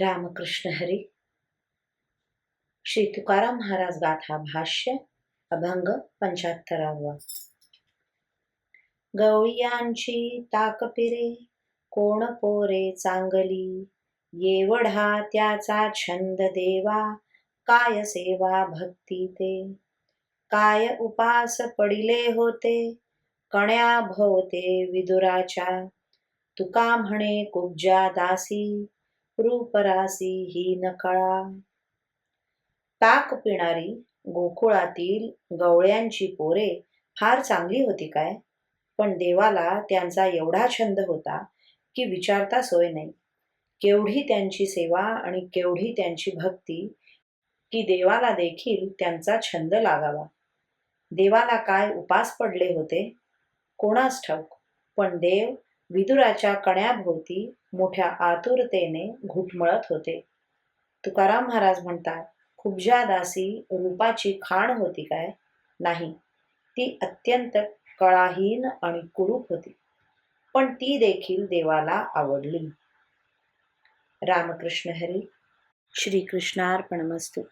रामकृष्ण हरी। श्री तुकाराम महाराज गाथा भाष्य अभंग पंच्याहत्तरावा गवळियांची ताकपिरे कोण पोरे चांगली? येवढा त्याचा छंद देवा काय सेवा भक्ती ते? काय उपास पडिले होते? कण्या भोवते विदुराच्या। तुका म्हणे कुब्जा दासी रूपरासी ही नकळा. ताक पिणारी गोकुळातील गवळ्यांची पोरे फार चांगली होती काय? पण देवाला त्यांचा एवढा छंद होता की विचारता सोय नाही. केवढी त्यांची सेवा आणि केवढी त्यांची भक्ती की देवाला देखील त्यांचा छंद लागावा. देवाला काय उपास पडले होते? कोणास ठाऊक. पण देव विदुराच्या कण्याभोवती मोठ्या आतुरतेने घुटमळत होते. तुकाराम महाराज म्हणतात खुबजा दासी रूपाची खाण होती काय? नाही. ती अत्यंत कळाहीन आणि कुरूप होती. पण ती देखील देवाला आवडली. रामकृष्ण हरी श्रीकृष्णार्पणमस्तू.